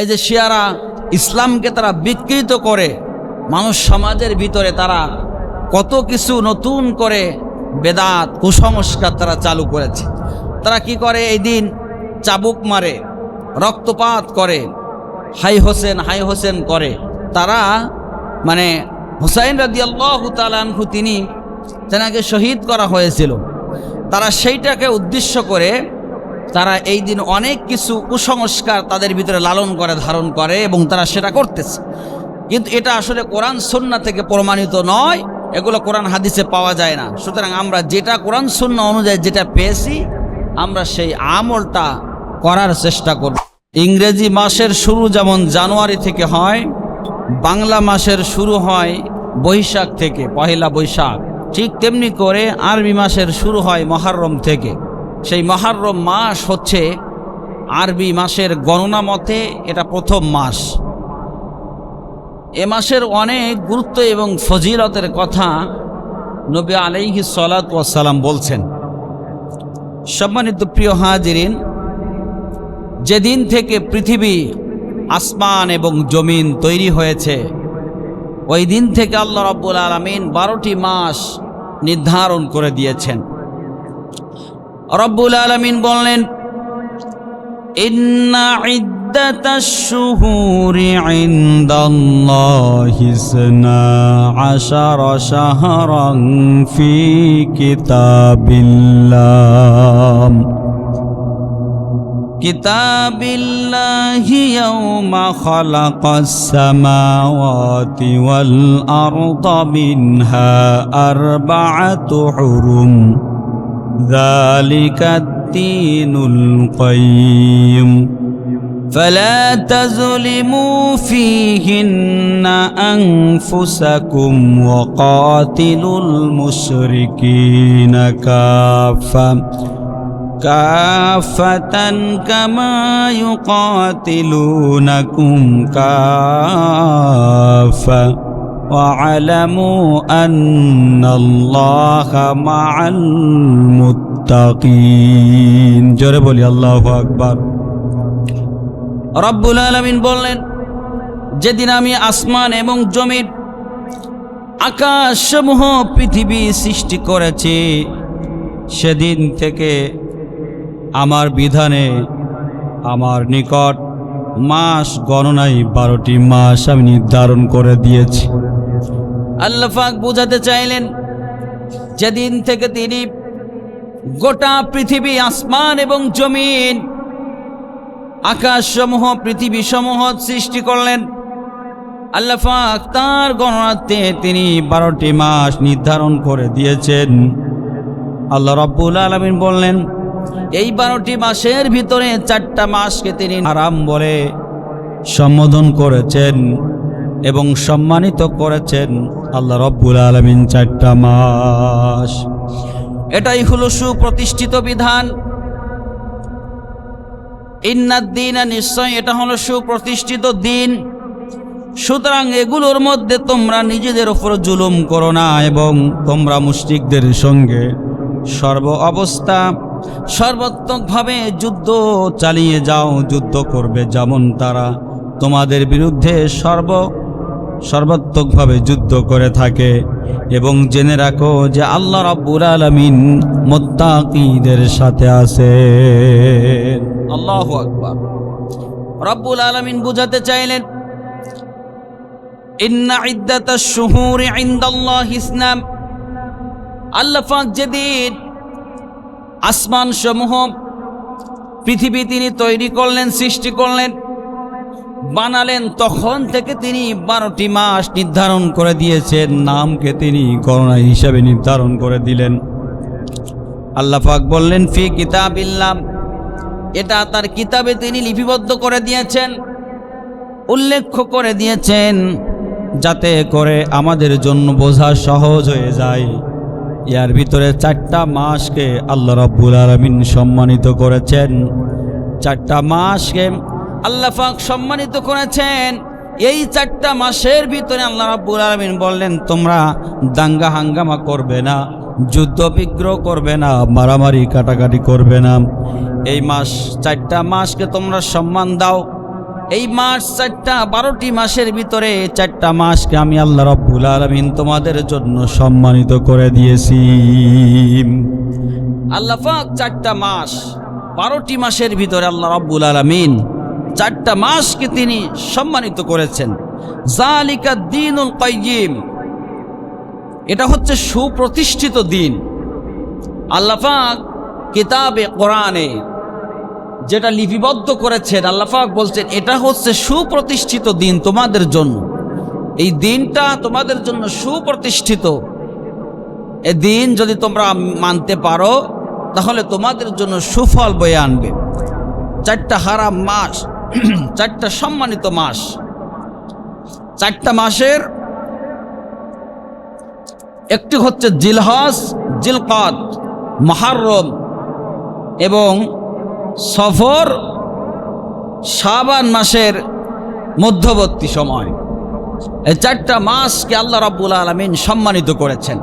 এই যে শিয়ারা ইসলামকে তারা বিকৃত করে, মানুষ সমাজের ভিতরে তারা কত কিছু নতুন করে বেদাত, কুসংস্কার তারা চালু করেছে। তারা কি করে? এই দিন চাবুক মারে, রক্তপাত করে, হাই হোসেন হাই হোসেন করে। তারা মানে হুসাইন রাজি আল্লাহ তালানহু তিনি তেনাকে শহীদ করা হয়েছিল। তারা সেইটাকে উদ্দেশ্য করে তারা এই দিন অনেক কিছু কুসংস্কার তাদের ভিতরে লালন করে, ধারণ করে এবং তারা সেটা করতেছে। কিন্তু এটা আসলে কোরআন সন্না থেকে প্রমাণিত নয়, এগুলো কোরআন হাদিসে পাওয়া যায় না। সুতরাং আমরা যেটা কোরআন সন্না অনুযায়ী যেটা পেয়েছি, আমরা সেই আমলটা করার চেষ্টা করব। ইংরেজি মাসের শুরু যেমন জানুয়ারি থেকে হয়, বাংলা মাসের শুরু হয় বৈশাখ থেকে, পহেলা বৈশাখ। ঠিক তেমনি করে আরবি মাসের শুরু হয় মহারম থেকে। সেই মহারম মাস হচ্ছে আরবি মাসের গণনা মতে এটা প্রথম মাস। এ মাসের অনেক গুরুত্ব এবং ফজিলতের কথা নবী আলাইহি সালাম বলছেন। সম্মানিত প্রিয় হাজিরিন, যেদিন থেকে পৃথিবী আসমান এবং জমিন তৈরি হয়েছে, ওই দিন থেকে আল্লাহ রব্বুল আলমিন বারোটি মাস নির্ধারণ করে দিয়েছেন। রব্বুল আলমিন বললেন إن عدة الشهور عند الله اثنا عشر شهرا في كتاب الله كتاب الله يوم خلق السماوات والأرض منها أربعة حرم ذلك الدين القيم. فلا تظلموا فيهن أنفسكم وقاتلوا المشركين كافة. كافة كما يقاتلونكم كافة. واعلموا أن الله مع المتقين জোরে বলি আল্লাহু আকবার রব্বুল আলামিন বললেন যেদিন আমি আসমান এবং জমির আকাশসমূহ পৃথিবী সৃষ্টি করেছি সেদিন থেকে আমার বিধানে আমার নিকট মাস গণনায় বারোটি মাস আমি নির্ধারণ করে দিয়েছি। আল্লাফাক বোঝাতে চাইলেন, যেদিন থেকে তিনি গোটা পৃথিবী আসমান এবং জমিন, আকাশসমূহ পৃথিবী সমূহ সৃষ্টি করলেন। আল্লাফাক তার গণনাতে তিনি বারোটি মাস নির্ধারণ করে দিয়েছেন। আল্লাহ রব্বুল আলমিন বললেন এই বারোটি মাসের ভিতরে চারটা মাসকে তিনি আরাম বলে সম্বোধন করেছেন এবং সম্মানিত করেছেন আল্লাহ রব্বুল আলমিন চারটা মাস। এটাই হলো সুপ্রতিষ্ঠিত বিধান। ইন্নাদ্দিন নিশ্চয় এটা হলো সুপ্রতিষ্ঠিত দিন। সুতরাং এগুলোর মধ্যে তোমরা নিজেদের ওপর জুলুম করো না এবং তোমরা মুশরিকদের সঙ্গে সর্ব অবস্থা সর্বাত্মকভাবে যুদ্ধ চালিয়ে যাও, যুদ্ধ করবে যেমন তারা। তোমাদের বিরুদ্ধে সর্ব, সর্বাত্মকভাবে যুদ্ধ করে থাকে। এবং জেনে রাখো যে আল্লাহ রাব্বুল আলামিন মোত্তাকিদের সাথে আছে আল্লাহু আকবার। রব্বুল আলামিন বুঝাতে চাইলেন, ইন্না ইদ্দাতাশ শুহুরি ইনদাল্লাহি ইসনাম। আল্লাহ পাক যেদিন আসমান সমূহ পৃথিবী তিনি তৈরি করলেন, সৃষ্টি করলেন, বানালেন, তখন থেকে তিনি বারোটি মাস নির্ধারণ করে দিয়েছেন, নামকে তিনি করোনা হিসাবে নির্ধারণ করে দিলেন। আল্লাহ পাক বললেন, ফি কিতাব ইল্লাম এটা তার কিতাবে তিনি লিপিবদ্ধ করে দিয়েছেন, উল্লেখ করে দিয়েছেন, যাতে করে আমাদের জন্য বোঝা সহজ হয়ে যায়। ইয়ার ভিতরে চারটা মাসকে আল্লাহ রব্বুল আলমিন সম্মানিত করেছেন। চারটা মাসকে আল্লাহ পাক সম্মানিত করেছেন। এই চারটা মাসের ভিতরে আল্লাহ রাব্বুল আলমিন বললেন, তোমরা দাঙ্গা হাঙ্গামা করবে না, যুদ্ধ বিগ্রহ করবে না, মারামারি কাটাকাটি করবে না। এই মাস, চারটা মাসকে তোমরা সম্মান দাও এই মাস চারটা, বারোটি মাসের ভিতরে চারটা মাসকে আমি আল্লাহ রব্বুল আলমিন তোমাদের জন্য সম্মানিত করে দিয়েছি। আল্লাহাক চারটা মাস, বারোটি মাসের ভিতরে আল্লাহ রব্বুল আলমিন চারটা মাসকে তিনি সম্মানিত করেছেন। জালিকা দিনুল কাইয়িম এটা হচ্ছে সুপ্রতিষ্ঠিত দিন। আল্লাহাক কিতাবে কোরআনে যেটা লিপিবদ্ধ করেছেন আল্লাহাক বলছেন, এটা হচ্ছে সুপ্রতিষ্ঠিত দিন তোমাদের জন্য। এই দিনটা তোমাদের জন্য সুপ্রতিষ্ঠিত। এ দিন যদি তোমরা মানতে পারো, তাহলে তোমাদের জন্য সুফল বয়ে আনবে। চারটা হারাম মাস, চারটা সম্মানিত মাস। চারটা মাসের একটি হচ্ছে জিলহস জিলকাত মহারম এবং সফর শাবান মাসের মধ্যবর্তী সময়। এই চারটা মাসকে আল্লাহ রাব্বুল আলমিন সম্মানিত করেছেন।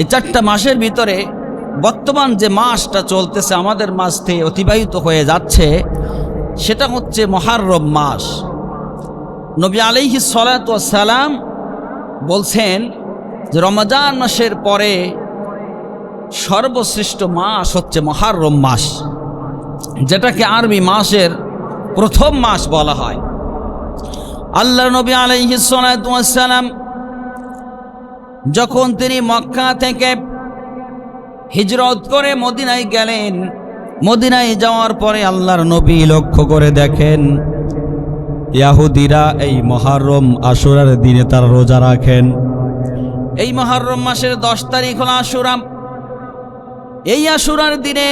এই চারটা মাসের ভিতরে বর্তমান যে মাসটা চলতেছে, আমাদের মাস থেকে অতিবাহিত হয়ে যাচ্ছে, সেটা হচ্ছে মহারম মাস। নবী আলিহি সালাম বলছেন যে রমজান মাসের পরে সর্বশ্রেষ্ঠ মাস হচ্ছে মহারম মাস। যেটাকে আরবি মাসের প্রথম মাস বলা হয়। আল্লাহ নবী আলাইহিসালাম যখন তিনি মক্কা থেকে হিজরত করে মদিনায় গেলেন, মদিনায় যাওয়ার পরে আল্লাহর নবী লক্ষ্য করে দেখেন, ইয়াহুদিরা এই মহারম আশুরার দিনে তার রোজা রাখেন। এই মহারম মাসের দশ তারিখ হল আশুরাম এই আশুরার দিনে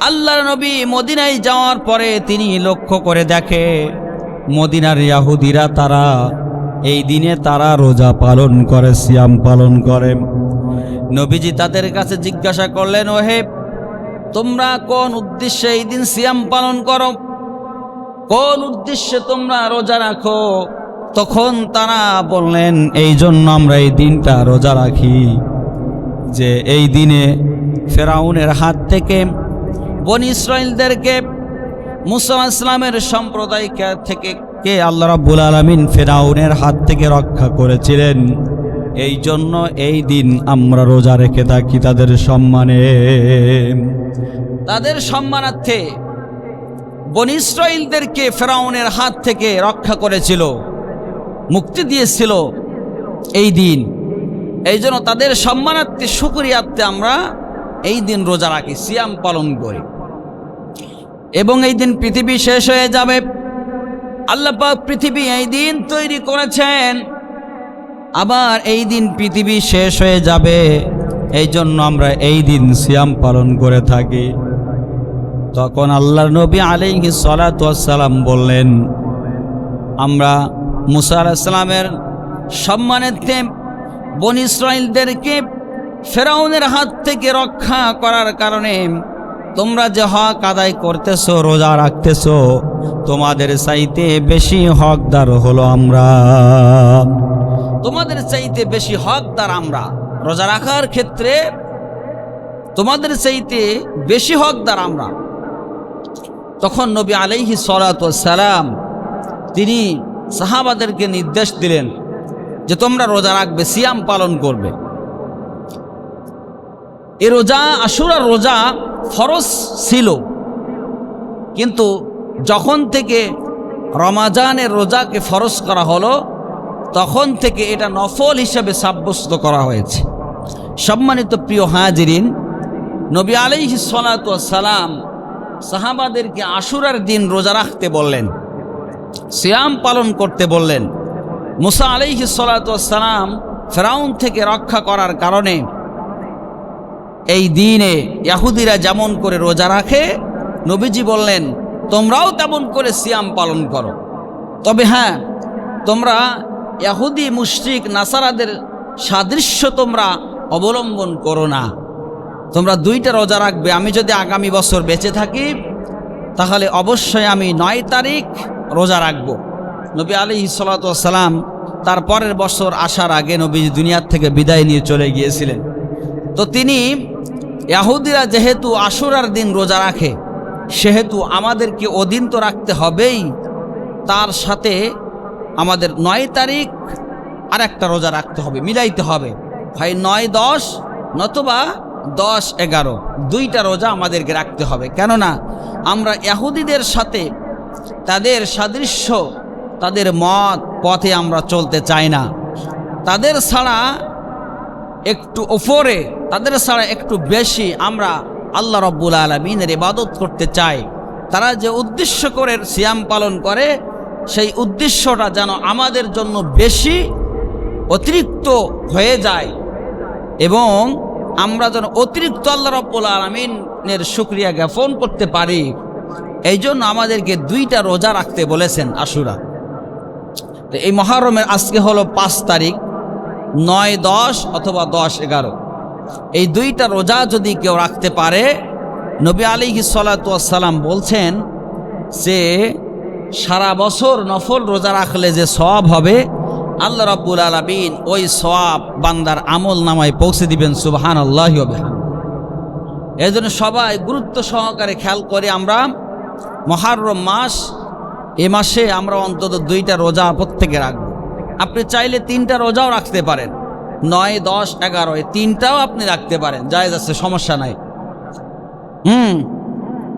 আল্লাহর নবী মদিনায় যাওয়ার পরে তিনি লক্ষ্য করে দেখে মদিনার ইয়াহুদিরা তারা এই দিনে তারা রোজা পালন করে, সিয়াম পালন করে। নবীজি তাদের কাছে জিজ্ঞাসা করলেন, ওহে, তোমরা কোন উদ্দেশ্যে এই দিন সিয়াম পালন করো? কোন উদ্দেশ্যে তোমরা রোজা রাখো? তখন তারা বললেন, এই জন্য আমরা এই দিনটা রোজা রাখি যে এই দিনে ফেরাউনের হাত থেকে বনি ইসরায়েলদেরকে মুসা ইসলামের সম্প্রদায় থেকে কে আল্লাহ রাব্বুল আলমিন ফেরাউনের হাত থেকে রক্ষা করেছিলেন? এই জন্য এই দিন আমরা রোজা রেখে থাকি তাদের সম্মানে। তাদের সম্মানার্থে বনি ইসরায়েলদেরকে ফেরাউনের হাত থেকে রক্ষা করেছিল, মুক্তি দিয়েছিল এই দিন। এই জন্য তাদের সম্মানার্থে সুক্রিয়ার্থে আমরা এই দিন রোজা রাখি, সিয়াম পালন করি। এবং এই দিন পৃথিবী শেষ হয়ে যাবে। আল্লাপাক পৃথিবী এই দিন তৈরি করেছেন। আবার এই দিন পৃথিবী শেষ হয়ে যাবে। এই জন্য আমরা এই দিন সিয়াম পালন করে থাকি। তখন আল্লাহর নবী আলিহি সালাতাম বললেন, আমরা মুসা আলাহিসাল্লামের সম্মানেতে বন ফেরাউনের হাত থেকে রক্ষা করার কারণে তোমরা যে হক আদায় করতেছো, রোজা রাখতেছো, তোমাদের চাইতে বেশি হকদার হলো আমরা। তোমাদের চাইতে বেশি হকদার আমরা। রোজা রাখার ক্ষেত্রে তোমাদের চাইতে বেশি হকদার আমরা। তখন নবী আলাইহি সালাম তিনি সাহাবাদেরকে নির্দেশ দিলেন যে তোমরা রোজা রাখবে, সিয়াম পালন করবে। এ রোজা, আশুরার রোজা ফরজ ছিল। কিন্তু যখন থেকে রমাজানের রোজাকে ফরজ করা হলো, তখন থেকে এটা নফল হিসাবে সাব্যস্ত করা হয়েছে। সম্মানিত প্রিয় হাজিরিন, নবী আলাইহি সালাম সাহাবাদেরকে আশুরার দিন রোজা রাখতে বললেন, সিয়াম পালন করতে বললেন। মুসা আলাইহি সালাম ফেরাউন থেকে রক্ষা করার কারণে এই দিনে ইয়াহুদিরা যেমন করে রোজা রাখে, নবীজি বললেন, তোমরাও তেমন করে সিয়াম পালন করো। তবে হ্যাঁ তোমরা ইয়াহুদি মুশরিক, নাসারাদের সাদৃশ্য তোমরা অবলম্বন করো না। তোমরা দুইটা রোজা রাখবে। আমি যদি আগামী বছর বেঁচে থাকি, তাহলে অবশ্যই আমি নয় তারিখ রোজা রাখব। নবী আলী সালাতাম তার পরের বছর আসার আগে নবী দুনিয়ার থেকে বিদায় নিয়ে চলে গিয়েছিলেন। তো তিনি ইয়াহুদিরা যেহেতু আশুরার দিন রোজা রাখে, সেহেতু আমাদেরকে অধীন তো রাখতে হবেই। তার সাথে আমাদের নয় তারিখ আর একটা রোজা রাখতে হবে, মিলাইতে হবে। হয় নয় দশ, নতুবা দশ এগারো, দুইটা রোজা আমাদেরকে রাখতে হবে। কেননা আমরা ইহুদিদের সাথে তাদের সাদৃশ্য, তাদের মত, পথে আমরা চলতে চাই না। তাদের ছাড়া একটু ওপরে তাদের ছাড়া একটু বেশি আমরা আল্লাহ রব্বুল আলমিনের ইবাদত করতে চাই। তারা যে উদ্দেশ্য করে সিয়াম পালন করে, সেই উদ্দেশ্যটা যেন আমাদের জন্য বেশি অতিরিক্ত হয়ে যায় এবং আমরা যেন অতিরিক্ত আল্লাহ রব্বুল আলমিনের সুক্রিয়া জ্ঞাপন করতে পারি। এই জন্য আমাদেরকে দুইটা রোজা রাখতে বলেছেন আশুরা। এই মহারমের আজকে হলো পাঁচ তারিখ। নয়, দশ অথবা দশ, এগারো। এই দুইটা রোজা যদি কেউ রাখতে পারে, নবী আলী সালাম বলছেন যে, সারা বছর নফল রোজা রাখলে যে সওয়াব হবে, আল্লাহ রব্বুল আলমিন ওই সওয়াব বান্দার আমল নামায় পৌঁছে দিবেন সুবাহান আল্লাহ এই জন্য সবাই গুরুত্ব সহকারে খেয়াল করে আমরা মহারম মাস, এ মাসে আমরা অন্তত দুইটা রোজা প্রত্যেকে রাখব। আপনি চাইলে তিনটা রোজাও রাখতে পারেন। নয়, দশ, এগারো, এই তিনটাও আপনি রাখতে পারেন। জায়জ আছে, সমস্যা নাই। হুম।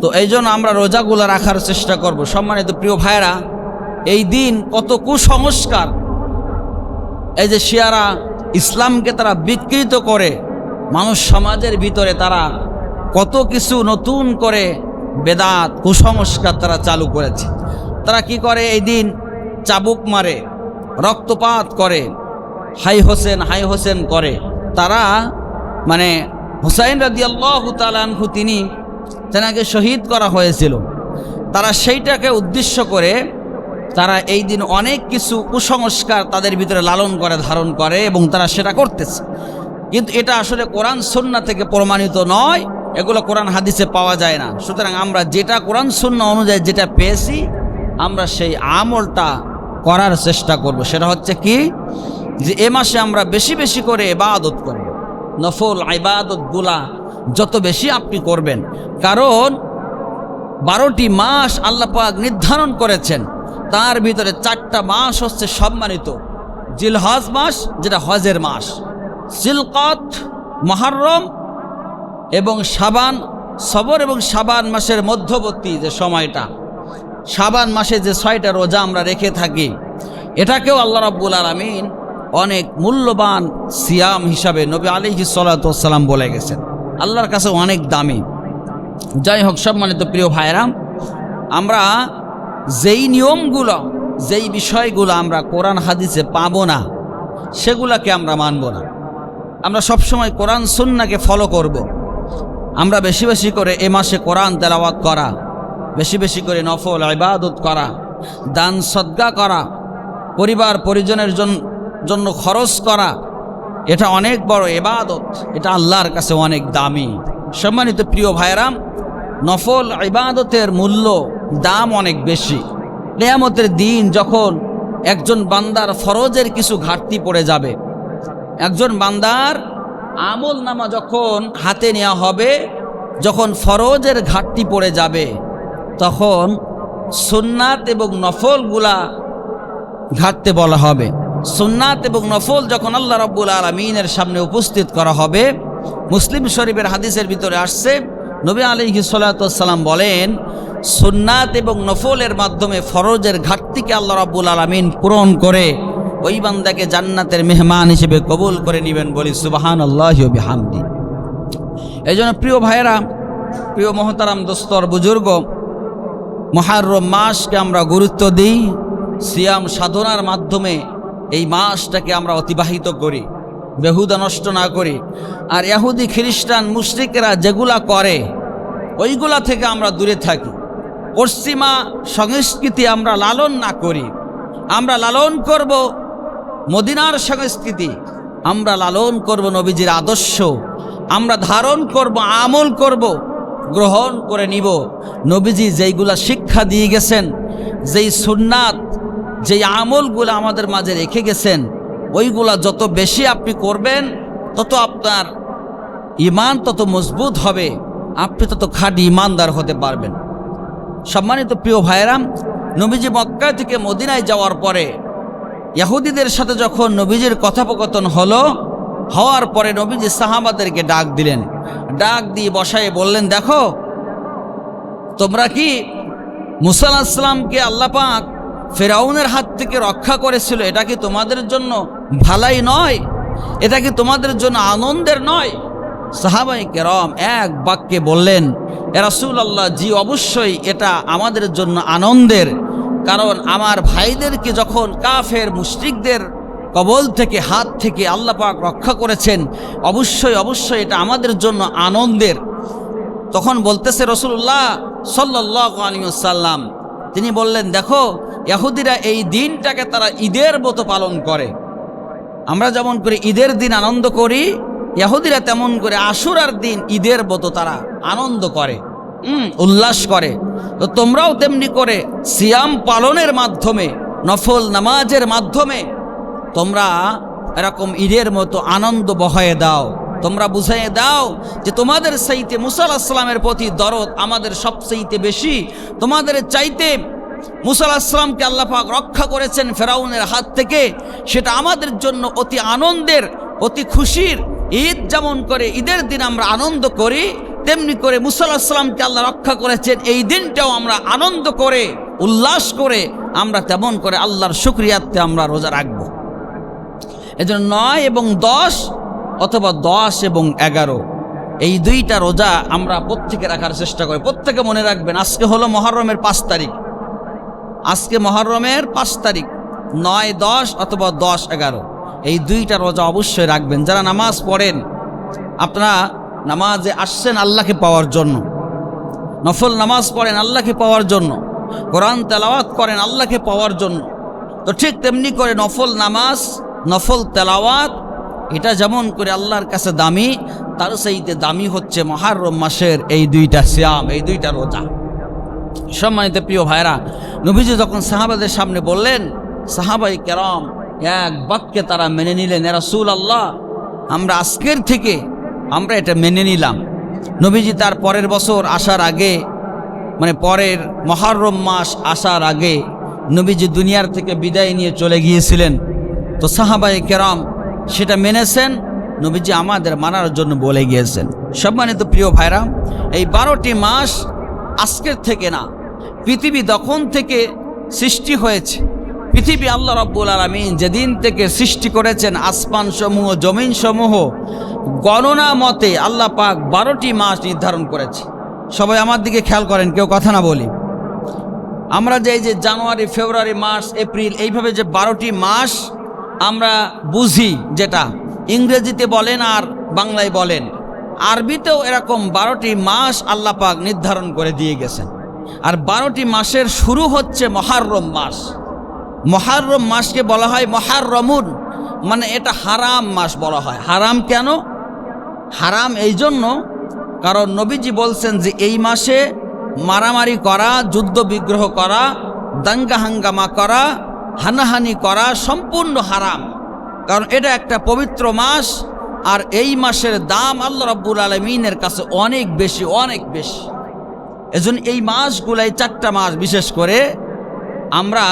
তো এই জন্য আমরা রোজাগুলো রাখার চেষ্টা করব। সম্মানিত প্রিয় ভাইরা এই দিন কত কুসংস্কার। এই যে শিয়ারা ইসলামকে তারা বিকৃত করে, মানুষ সমাজের ভিতরে তারা কত কিছু নতুন করে বেদাত, কুসংস্কার তারা চালু করেছে। তারা কি করে? এই দিন চাবুক মারে। রক্তপাত করে, হাই হোসেন হাই হোসেন করে। তারা মানে হুসাইন রাজি আল্লাহ তালানহু তিনি তেনাকে শহীদ করা হয়েছিল। তারা সেইটাকে উদ্দেশ্য করে তারা এই দিন অনেক কিছু কুসংস্কার তাদের ভিতরে লালন করে, ধারণ করে এবং তারা সেটা করতেছে। কিন্তু এটা আসলে কোরআন সন্না থেকে প্রমাণিত নয়, এগুলো কোরআন হাদিসে পাওয়া যায় না। সুতরাং আমরা যেটা কোরআন সন্না অনুযায়ী যেটা পেয়েছি, আমরা সেই আমলটা করার চেষ্টা করব। সেটা হচ্ছে কি? যে এ মাসে আমরা বেশি বেশি করে এবাদত করব। নফল ইবাদতগুলা যত বেশি আপনি করবেন। কারণ বারোটি মাস আল্লাহ পাক নির্ধারণ করেছেন। তার ভিতরে চারটা মাস হচ্ছে সম্মানিত। জিলহজ মাস, যেটা হজের মাস। সিলকত, মহারম এবং সাবান সবর এবং সাবান মাসের মধ্যবর্তী যে সময়টা। সাবান মাসে যে ছয়টা রোজা আমরা রেখে থাকি, এটাকেও আল্লাহ রাব্বুল আলমিন অনেক মূল্যবান সিয়াম হিসাবে নবী আলিহি সাল্লাম বলে গেছেন। আল্লাহর কাছে অনেক দামি। যাই হোক, সম্মানিত প্রিয় ভাইরাম আমরা যেই নিয়মগুলো, যেই বিষয়গুলো আমরা কোরআন হাদিসে পাবো না, সেগুলাকে আমরা মানব না। আমরা সবসময় কোরআন সুন্নাকে ফলো করব। আমরা বেশি বেশি করে এ মাসে কোরআন তেলাওয়াত করা বেশি বেশি করে নফল, ইবাদত করা, দান, সদ্গা করা, পরিবার, পরিজনের জন্য খরচ করা, এটা অনেক বড় এবাদত এটা আল্লাহর কাছে অনেক দামি। সম্মানিত প্রিয় ভাইরাম নফল, ইবাদতের মূল্য, দাম অনেক বেশি। নেয়ামতের দিন যখন একজন বান্দার ফরজের কিছু ঘাটতি পড়ে যাবে, একজন বান্দার আমল নামা যখন হাতে নেওয়া হবে, যখন ফরজের ঘাটতি পড়ে যাবে তখন সুন্নাত এবং নফলগুলা ঘাটতে বলা হবে। সুন্নাত এবং নফল যখন আল্লাহ রব্বুল আলমিনের সামনে উপস্থিত করা হবে, মুসলিম শরীফের হাদিসের ভিতরে আসছে, নবী আলী সাল্লাম বলেন, সুন্নাত এবং নফলের মাধ্যমে ফরজের ঘাটতিকে আল্লাহ রাব্বুল আলমিন পূরণ করে ওই বান্দাকে জান্নাতের মেহমান হিসেবে কবুল করে নেবেন বলি সুবাহান আল্লাহ এই জন্য প্রিয় ভাইয়েরা, প্রিয় মহতারাম দোস্তর বুজুর্গ মহারম মাসকে আমরা গুরুত্ব দিই, সিয়াম সাধনার মাধ্যমে এই মাসটাকে আমরা অতিবাহিত করি, বেহুদা নষ্ট না করি। আর ইয়াহুদি, খ্রিস্টান মুসলিকেরা যেগুলা করে, ওইগুলা থেকে আমরা দূরে থাকি। পশ্চিমা সংস্কৃতি আমরা লালন না করি। আমরা লালন করব মদিনার সংস্কৃতি, আমরা লালন করব নবীজির আদর্শ, আমরা ধারণ করব আমল করব গ্রহণ করে নিব। নবীজি যেইগুলা শিক্ষা দিয়ে গেছেন, যেই সুন্নাত, যেই আমলগুলো আমাদের মাঝে রেখে গেছেন, ওইগুলা যত বেশি আপনি করবেন, তত আপনার ইমান তত মজবুত হবে। আপনি তত খাঁটি ইমানদার হতে পারবেন। সম্মানিত প্রিয় ভাইরাম নবীজি মক্কা থেকে মদিনায় যাওয়ার পরে, ইয়াহুদিদের সাথে যখন নবীজির কথোপকথন হলো হওয়ার পরে নবীজি সাহাবাদেরকে ডাক দিলেন। ডাক দিয়ে বসায় বললেন, দেখো, তোমরা কি মুসা আসলামকে আল্লাপাক ফেরাউনের হাত থেকে রক্ষা করেছিল? এটা কি তোমাদের জন্য ভালাই নয়? এটা কি তোমাদের জন্য আনন্দের নয়? সাহাবাই কেরম এক বাক্যে বললেন রাসুল আল্লাহ জি অবশ্যই এটা আমাদের জন্য আনন্দের। কারণ আমার ভাইদেরকে যখন কাফের মুশরিকদের কবল থেকে, হাত থেকে আল্লাহ পাক রক্ষা করেছেন। অবশ্যই অবশ্যই এটা আমাদের জন্য আনন্দের। তখন বলতেছে রসুল্লাহ সাল্লাহ তিনি বললেন, দেখো ইয়াহুদিরা এই দিনটাকে তারা ঈদের মতো পালন করে। আমরা যেমন করে ঈদের দিন আনন্দ করি ইয়াহুদিরা তেমন করে আশুরার দিন ঈদের মতো তারা আনন্দ করে উল্লাস করে। তো তোমরাও তেমনি করে সিয়াম পালনের মাধ্যমে, নফল নামাজের মাধ্যমে তোমরা এরকম ঈদের মতো আনন্দ বহায় দাও। তোমরা বুঝাইয়ে দাও যে তোমাদের চাইতে আসলামের প্রতি দরদ আমাদের সবচাইতে বেশি। তোমাদের চাইতে মুসাল আসলামকে আল্লাপাক রক্ষা করেছেন ফেরাউনের হাত থেকে। সেটা আমাদের জন্য অতি আনন্দের, অতি খুশির। ঈদ যেমন করে ঈদের দিন আমরা আনন্দ করি, তেমনি করে মুসাল আসলামকে আল্লাহ রক্ষা করেছেন। এই দিনটাও আমরা আনন্দ করে, উল্লাস করে, আমরা তেমন করে আল্লাহর শুক্রিয়াতে আমরা রোজা রাখব। এজন্য নয় এবং দশ অথবা দশ এবং এগারো। এই দুইটা রোজা আমরা প্রত্যেকে রাখার চেষ্টা করি। প্রত্যেকে মনে রাখবেন, আজকে হলো মহরমের পাঁচ তারিখ। আজকে মহরমের পাঁচ তারিখ, নয়, দশ অথবা দশ, এগারো। এই দুইটা রোজা অবশ্যই রাখবেন। যারা নামাজ পড়েন, আপনারা নামাজে আসছেন আল্লাহকে পাওয়ার জন্য। নফল নামাজ পড়েন আল্লাহকে পাওয়ার জন্য। কোরআন তেলাওয়াত করেন আল্লাহকে পাওয়ার জন্য। তো ঠিক তেমনি করে নফল নামাজ নফল তেলাওয়াত, এটা যেমন করে আল্লাহর কাছে দামি তার সেইতে দামি হচ্ছে মহারম মাসের এই দুইটা শ্যাম এই দুইটা রোজা। সম্মানিত প্রিয় ভাইরা নবীজি যখন সাহাবাদের সামনে বললেন, সাহাবাই কেরম, এক বাক্যে তারা মেনে নিলেন এরা সুল আল্লাহ আমরা আজকের থেকে আমরা এটা মেনে নিলাম। নবীজি তার পরের বছর আসার আগে মানে পরের মহারম মাস আসার আগে, নবীজি দুনিয়ার থেকে বিদায় নিয়ে চলে গিয়েছিলেন। তো সাহাবাই কেরাম সেটা মেনেছেন, নবীজি আমাদের মানার জন্য বলে গিয়েছেন। সম্মানিত প্রিয় ভাইরা, এই বারোটি মাস আজকের থেকে না, পৃথিবী তখন থেকে সৃষ্টি হয়েছে। পৃথিবী আল্লাহ রব্বুল আলমিন যেদিন থেকে সৃষ্টি করেছেন আসমান সমূহ জমিন সমূহ গণনা মতে আল্লাহ পাক বারোটি মাস নির্ধারণ করেছে। সবাই আমার দিকে খেয়াল করেন, কেউ কথা না বলি। আমরা যে এই যে জানুয়ারি, ফেব্রুয়ারি, মার্চ, এপ্রিল, এইভাবে যে বারোটি মাস আমরা বুঝি যেটা। ইংরেজিতে বলেন আর বাংলায় বলেন। আরবিতেও এরকম বারোটি মাস আল্লাহ পাক নির্ধারণ করে দিয়ে গেছেন। আর বারোটি মাসের শুরু হচ্ছে মহারম মাস। মহারম মাসকে বলা হয় মহারমুন। মানে এটা হারাম মাস বলা হয়। হারাম কেন? হারাম এই জন্য কারণ নবীজি বলছেন যে এই মাসে মারামারি করা, যুদ্ধ বিগ্রহ করা, দাঙ্গা হাঙ্গামা করা হানাহানি করা সম্পূর্ণ হারাম। কারণ এটা একটা পবিত্র মাস, আর এই মাসের দাম আল্লাহ রব্বুল আলমিনের কাছে অনেক বেশি অনেক বেশি। এজন্য এই মাসগুলাই চারটা মাস বিশেষ করে আমরা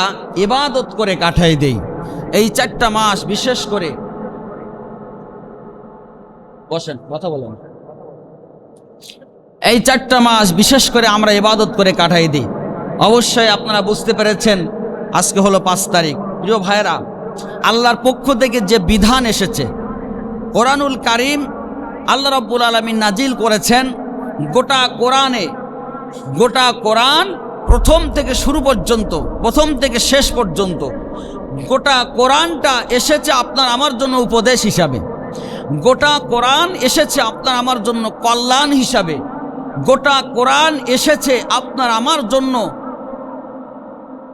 ইবাদত করে কাটাই দেই। এই চারটা মাস বিশেষ করে বসেন, কথা বলেন। এই চারটা মাস বিশেষ করে আমরা ইবাদত করে কাটাই দিই। অবশ্যই আপনারা বুঝতে পেরেছেন আজকে হলো পাঁচ তারিখ। প্রিয় ভাইরা আল্লাহর পক্ষ থেকে যে বিধান এসেছে, কোরআনুল কারিম আল্লাহ রব্বুল আলমিন নাজিল করেছেন, গোটা কোরআনে, গোটা কোরআন প্রথম থেকে শুরু পর্যন্ত, প্রথম থেকে শেষ পর্যন্ত, গোটা কোরআনটা এসেছে আপনার আমার জন্য উপদেশ হিসাবে। গোটা কোরআন এসেছে আপনার আমার জন্য কল্যাণ হিসাবে। গোটা কোরআন এসেছে আপনার আমার জন্য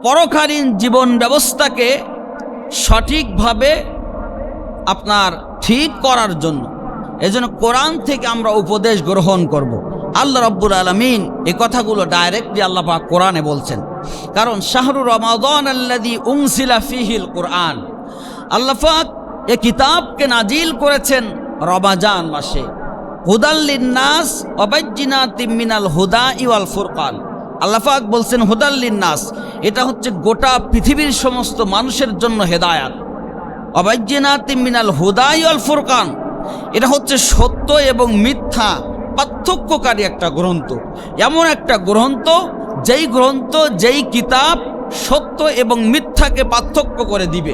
পরকালীন জীবন ব্যবস্থাকে সঠিকভাবে আপনার ঠিক করার জন্য। এজন্য কোরআন থেকে আমরা উপদেশ গ্রহণ করব। আল্লাহ রব্বুল আলমিন এই কথাগুলো ডাইরেক্টলি আল্লাহ কোরআনে বলছেন। কারণ শাহরুর রমাদান আল্লাদি উংসিলা ফিহিল কোরআন। আল্লাহ এ কিতাবকে নাজিল করেছেন রমাজান মাসে। হুদাল্লিন নাস তিমিনাল হুদা ইওয়াল ফুরকান। আল্লাহাক বলছেন হুদাল্লিন নাস এটা হচ্ছে গোটা পৃথিবীর সমস্ত মানুষের জন্য হেদায়াত। অবাজ্যনাতি মিনাল হুদাই অল ফুরকান। এটা হচ্ছে সত্য এবং মিথ্যা, পার্থক্যকারী একটা গ্রন্থ। এমন একটা গ্রন্থ, যেই গ্রন্থ, যেই কিতাব সত্য এবং মিথ্যাকে পার্থক্য করে দিবে।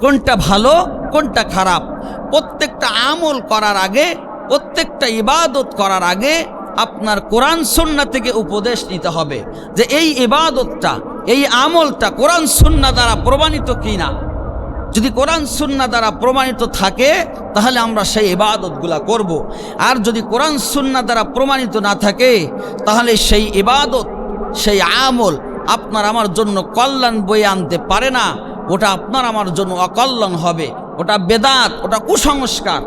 কোনটা ভালো, কোনটা খারাপ? প্রত্যেকটা আমল করার আগে, প্রত্যেকটা ইবাদত করার আগে আপনার কোরআন সন্না থেকে উপদেশ নিতে হবে যে এই ইবাদতটা, এই আমলটা কোরআন সন্না দ্বারা প্রমাণিত কিনা। যদি কোরআন সুন্না দ্বারা প্রমাণিত থাকে, তাহলে আমরা সেই ইবাদতগুলা করব। আর যদি কোরআন সুন্না দ্বারা প্রমাণিত না থাকে, তাহলে সেই ইবাদত, সেই আমল আপনার আমার জন্য কল্যাণ বয়ে আনতে পারে না। ওটা আপনার আমার জন্য অকল্যাণ হবে। ওটা বেদাত, ওটা কুসংস্কার।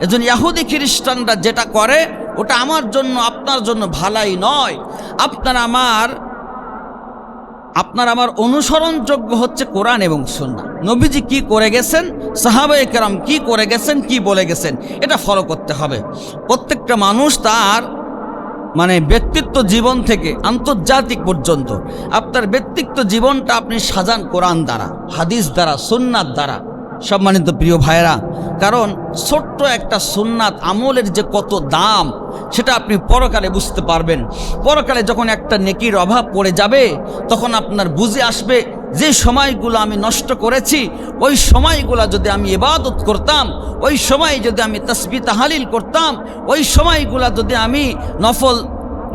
এজন্য ইয়াহুদি খ্রিস্টানরা যেটা করে ওটা আমার জন্য, আপনার জন্য ভালাই নয়। আপনার আমার আপনার আমার অনুসরণযোগ্য হচ্ছে কোরআন এবং সুন্না নবীজি কি করে গেছেন? সাহাবায়ে কেরাম কি করে গেছেন? কি বলে গেছেন? এটা ফলো করতে হবে। প্রত্যেকটা মানুষ তার মানে ব্যক্তিত্ব জীবন থেকে আন্তর্জাতিক পর্যন্ত, আপনার ব্যক্তিত্ব জীবনটা আপনি সাজান কোরআন দ্বারা, হাদিস দ্বারা, সুন্নাত দ্বারা। সম্মানিত প্রিয় ভাইয়েরা, কারণ ছোট্ট একটা সুন্নাত আমলের যে কত দাম, সেটা আপনি পরকালে বুঝতে পারবেন। পরকালে যখন একটা নেকির অভাব পড়ে যাবে, তখন আপনার বুঝে আসবে, যে সময়গুলো আমি নষ্ট করেছি, ওই সময়গুলো যদি আমি ইবাদত করতাম, ওই সময় যদি আমি তসবি তাহালিল করতাম, ওই সময়গুলো যদি আমি নফল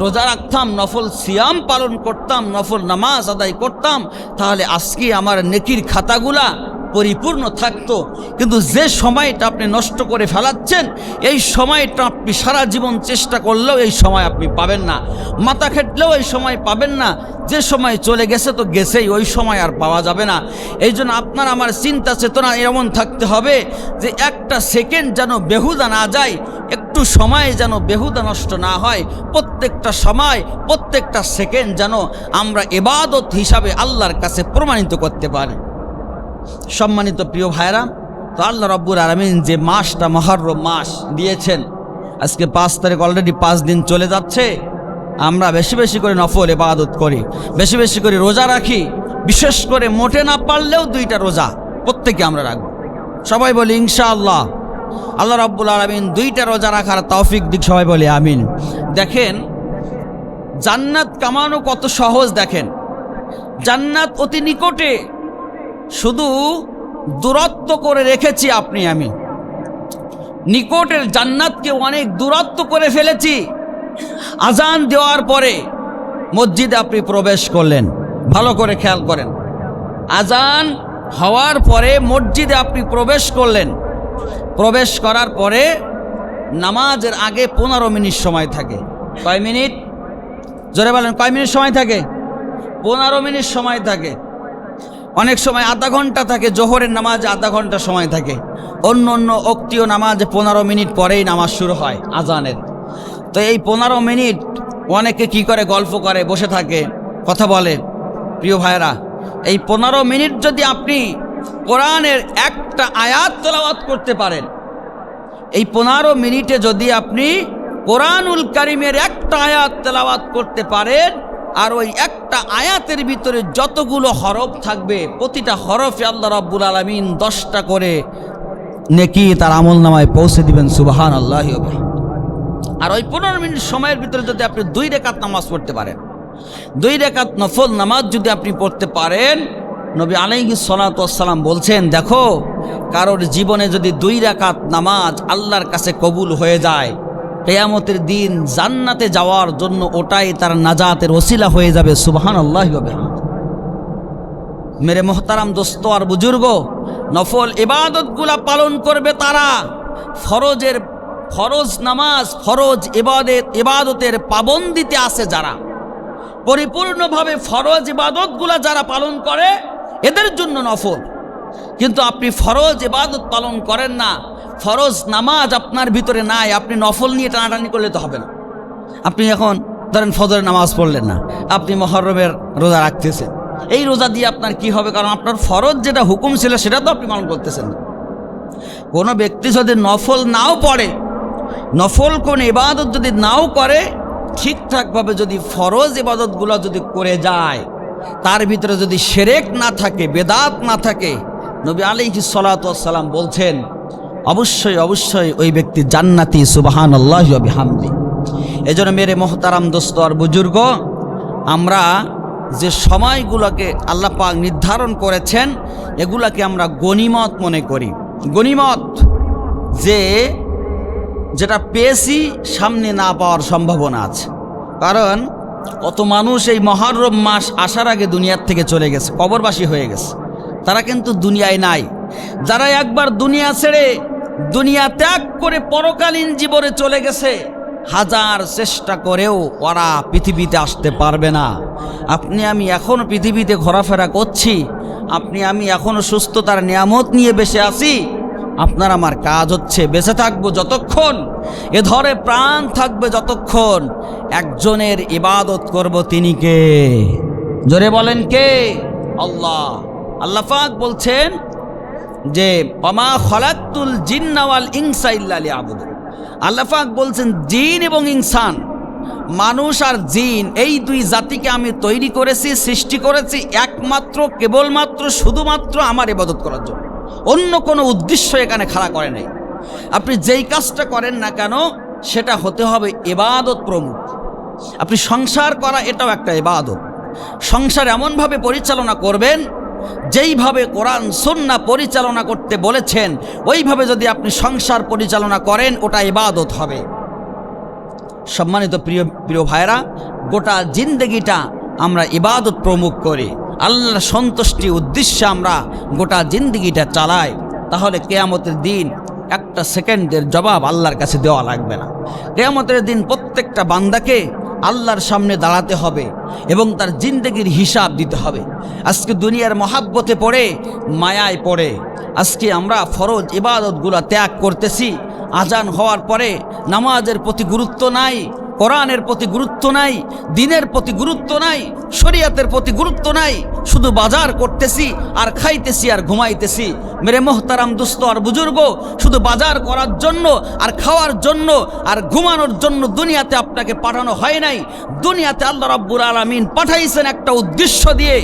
রোজা রাখতাম, নফল সিয়াম পালন করতাম, নফল নামাজ আদায় করতাম, তাহলে আজকে আমার নেকির খাতাগুলা পরিপূর্ণ থাকতো। কিন্তু যে সময়টা আপনি নষ্ট করে ফেলাচ্ছেন, এই সময়টা আপনি সারা জীবন চেষ্টা করলেও এই সময় আপনি পাবেন না। মাথা খেটলেও এই সময় পাবেন না। যে সময় চলে গেছে তো গেছেই, ওই সময় আর পাওয়া যাবে না। এই জন্য আপনার আমার চিন্তা চেতনা এমন থাকতে হবে যে একটা সেকেন্ড যেন বেহুদা না যায়, একটু সময় যেন বেহুদা নষ্ট না হয়। প্রত্যেকটা সময়, প্রত্যেকটা সেকেন্ড যেন আমরা এবাদত হিসাবে আল্লাহর কাছে প্রমাণিত করতে পারি। সম্মানিত প্রিয় ভাইরা তো আল্লাহ রব্বুর আলমিন যে মাসটা মহরম মাস দিয়েছেন, আজকে পাঁচ তারিখ অলরেডি পাঁচ দিন চলে যাচ্ছে, আমরা বেশি বেশি করে নফল এবাদত করি, বেশি বেশি করে রোজা রাখি, বিশেষ করে মোটে না পারলেও দুইটা রোজা প্রত্যেকে আমরা রাখব। সবাই বলি ইনশাআল্লাহ। আল্লাহ রব্বুল আলমিন দুইটা রোজা রাখার তৌফিক দিক, সবাই বলে আমিন। দেখেন, জান্নাত কামানো কত সহজ দেখেন। জান্নাত অতি নিকটে শুধু দূরত্ব করে রেখেছি আপনি, আমি। নিকটের জান্নাতকে অনেক দূরত্ব করে ফেলেছি। আজান দেওয়ার পরে মসজিদে আপনি প্রবেশ করলেন। ভালো করে খেয়াল করেন। আজান হওয়ার পরে মসজিদে আপনি প্রবেশ করলেন। প্রবেশ করার পরে নামাজের আগে পনেরো মিনিট সময় থাকে। কয় মিনিট? জোরে বলেন, কয় মিনিট সময় থাকে? পনেরো মিনিট সময় থাকে। অনেক সময় আধা ঘণ্টা থাকে, জোহরের নামাজে আধা ঘণ্টা সময় থাকে। অন্য অন্য অক্তীয় নামাজে পনেরো মিনিট পরেই নামাজ শুরু হয় আজানের। তো এই পনেরো মিনিট অনেকে কি করে, গল্প করে, বসে থাকে, কথা বলে। প্রিয় ভাইরা এই পনেরো মিনিট যদি আপনি কোরআনের একটা আয়াত তেলাওয়াত করতে পারেন, এই পনেরো মিনিটে যদি আপনি কোরআনুল কারিমের একটা আয়াত তেলাওয়াত করতে পারেন আর ওই একটা আয়াতের ভিতরে যতগুলো হরফ থাকবে, প্রতিটা হরফে আল্লাহ রাব্বুল আলমিন দশটা করে নেকি তার আমল নামায় পৌঁছে দিবেন সুবাহান আল্লাহ আর ওই পনেরো মিনিট সময়ের ভিতরে যদি আপনি দুই রেখাত নামাজ পড়তে পারেন, দুই রেখাত নফল নামাজ যদি আপনি পড়তে পারেন, নবী আলাইহি সালাম বলছেন, দেখো, কারোর জীবনে যদি দুই রাকাত নামাজ আল্লাহর কাছে কবুল হয়ে যায় কেয়ামতের দিন জান্নাতে যাওয়ার জন্য ওটাই তার নাজাতের ওসিলা হয়ে যাবে সুবাহান আল্লাহ মেরে মোহতারাম দোস্ত আর বুজুর্গ, নফল ইবাদতগুলা পালন করবে তারা। ফরজের, ফরজ নামাজ, ফরজ ইবাদত, ইবাদতের পাবন্দিতে আছে যারা। পরিপূর্ণভাবে ফরজ ইবাদতগুলা যারা পালন করে, এদের জন্য নফল। কিন্তু আপনি ফরজ ইবাদত পালন করেন না ফরজ নামাজ আপনার ভিতরে নাই, আপনি নফল নিয়ে টানাটানি করলে তো হবে না। আপনি এখন ধরেন ফজরের নামাজ পড়লেন না, আপনি মহরমের রোজা রাখতেছেন। এই রোজা দিয়ে আপনার কি হবে? কারণ আপনার ফরজ যেটা হুকুম ছিল সেটা তো আপনি পালন করতেছেন না। কোনো ব্যক্তি যদি নফল নাও পড়ে, নফল কোন ইবাদত যদি নাও করে, ঠিকঠাকভাবে যদি ফরজ ইবাদতগুলো যদি করে যায়, তার ভিতরে যদি সেরেক না থাকে, বেদাত না থাকে, নবী আলাইহি সালাম বলছেন অবশ্যই অবশ্যই ওই ব্যক্তি জান্নাতি সুবাহান আল্লাহ হামদি এই জন্য মেরে মোহতারাম দোস্ত আর বুজুর্গ, আমরা যে সময়গুলোকে আল্লাহ পাক নির্ধারণ করেছেন, এগুলাকে আমরা গনিমত মনে করি। গনিমত যে যেটা পেয়েছি সামনে না পাওয়ার সম্ভাবনা আছে। কারণ কত মানুষ এই মহরম মাস আসার আগে দুনিয়ার থেকে চলে গেছে, কবরবাসী হয়ে গেছে। তারা কিন্তু দুনিয়ায় নাই। যারা একবার দুনিয়া ছেড়ে দুনিয়া ত্যাগ করে পরকালীন জীবনে চলে গেছে। হাজার চেষ্টা করেও ওরা পৃথিবীতে আসতে পারবে না। আপনি আমি এখন পৃথিবীতে ঘোরাফেরা করছি। আপনি আমি এখনও সুস্থতার নিয়ামত নিয়ে বেঁচে আছি। আপনার আমার কাজ হচ্ছে বেঁচে থাকব যতক্ষণ, এ ধরে প্রাণ থাকবে যতক্ষণ। একজনের ইবাদত করব তিনি কে? জোরে বলেন কে? আল্লাহ। আল্লাহ পাক বলছেন যে পমা খলাতুল জিন্নাওয়াল ইনসা ইল্লালি আবুদ আল্লাহ পাক বলছেন, জিন এবং ইনসান, মানুষ আর জিন, এই দুই জাতিকে আমি তৈরি করেছি, সৃষ্টি করেছি, একমাত্র, কেবলমাত্র, শুধুমাত্র আমার ইবাদত করার জন্য। অন্য কোনো উদ্দেশ্য এখানে খাড়া করে নাই। আপনি যেই কাজটা করেন না কেন, সেটা হতে হবে এবাদত প্রমুখ। আপনি সংসার করা এটাও একটা এবাদত সংসার এমনভাবে পরিচালনা করবেন যেইভাবে কোরআন সন্না পরিচালনা করতে বলেছেন, ওইভাবে যদি আপনি সংসার পরিচালনা করেন, ওটা ইবাদত হবে। সম্মানিত প্রিয় প্রিয় ভাইরা গোটা জিন্দগিটা আমরা ইবাদত প্রমুখ করি। আল্লাহর সন্তুষ্টি উদ্দেশ্যে আমরা গোটা জিন্দগিটা চালাই। তাহলে কেয়ামতের দিন একটা সেকেন্ডের জবাব আল্লাহর কাছে দেওয়া লাগবে না। কেয়ামতের দিন প্রত্যেকটা বান্দাকে আল্লাহর সামনে দাঁড়াতে হবে এবং তার জিন্দগির হিসাব দিতে হবে। আজকে দুনিয়ার মহাব্বতে পড়ে, মায়ায় পড়ে। আজকে আমরা ফরজ ইবাদতগুলো ত্যাগ করতেছি। আজান হওয়ার পরে নামাজের প্রতি গুরুত্ব নাই। কোরআনের প্রতি গুরুত্ব নাই, দিনের প্রতি গুরুত্ব নাই, শরিয়াতের প্রতি গুরুত্ব নাই, শুধু বাজার করতেছি আর খাইতেছি আর ঘুমাইতেছি। মেরে মোহতারাম দুস্ত আর বুজুর্গ, শুধু বাজার করার জন্য আর খাওয়ার জন্য আর ঘুমানোর জন্য দুনিয়াতে আপনাকে পাঠানো হয় নাই। দুনিয়াতে আল্লাহ রাব্বুর আলামিন পাঠাইছেন একটা উদ্দেশ্য দিয়ে।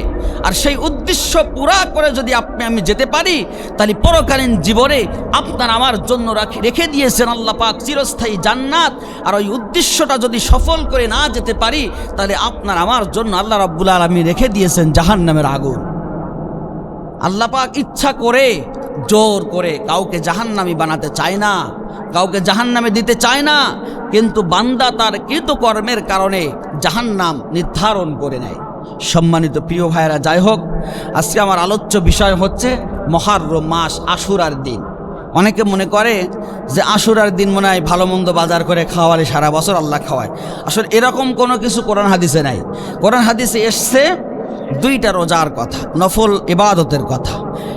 আর সেই উদ্দেশ্য পুরা করে যদি আপনি আমি যেতে পারি, তাহলে পরকালীন জীবনে আপনার আমার জন্য রাখি দিয়েছেন আল্লাহ পাক চিরস্থায়ী জান্নাত। আর ওই উদ্দেশ্যটা যদি সফল করে না যেতে পারি, তাহলে আপনার আমার জন্য আল্লাহ রাব্বুল আলমী রেখে দিয়েছেন জাহান নামের আগুন। আল্লাহ পাক ইচ্ছা করে, জোর করে কাউকে জাহান্নামি বানাতে চায় না, কাউকে জাহান্নামে দিতে চায় না, কিন্তু বান্দা তার কৃতকর্মের কারণে জাহান্নাম নির্ধারণ করে নেয়। সম্মানিত প্রিয় ভাইয়েরা, যাই হোক, আজকে আমার আলোচ্য বিষয় হচ্ছে মহারম মাস আশুরার দিন। অনেকে মনে করে যে আশুরার দিন মনে হয় ভালো মন্দ বাজার করে খাওয়ালে সারা বছর আল্লাহ খাওয়ায়। আসলে এরকম কোনো কিছু কোরআন হাদিসে নাই। কোরআন হাদিসে এসছে দুইটা রোজার কথা, নফল ইবাদতের কথা।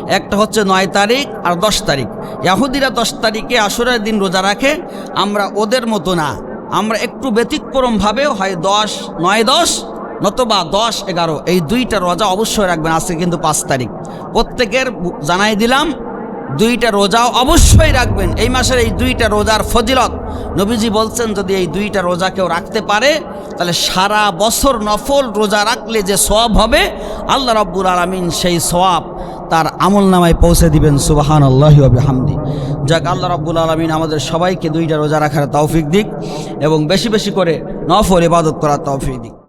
একটা হচ্ছে নয় তারিখ আর দশ তারিখ। ইয়াহুদিরা দশ তারিখে আশুরার দিন রোজা রাখে, আমরা ওদের মতো না। আমরা একটু ব্যতিক্রমভাবে হয় দশ, নয় দশ নতবা দশ, এগারো, এই দুইটা রোজা অবশ্যই রাখবেন, আজকে কিন্তু পাঁচ তারিখ। প্রত্যেকের জানাই দিলাম, দুইটা রোজাও অবশ্যই রাখবেন। এই মাসের এই দুইটা রোজার ফজিলত, নবীজি বলছেন, যদি এই দুইটা রোজা কেউ রাখতে পারে, তাহলে সারা বছর নফল রোজা রাখলে যে সওয়াব হবে, আল্লাহ রব্বুল আলমিন সেই সওয়াব তার আমল নামায় পৌঁছে দিবেন সুবাহান আল্লাহ হামদি যাক, আল্লাহ রব্বুল আলমিন আমাদের সবাইকে দুইটা রোজা রাখার তৌফিক দিক এবং বেশি বেশি করে নফল ইবাদত করার তৌফিক দিক।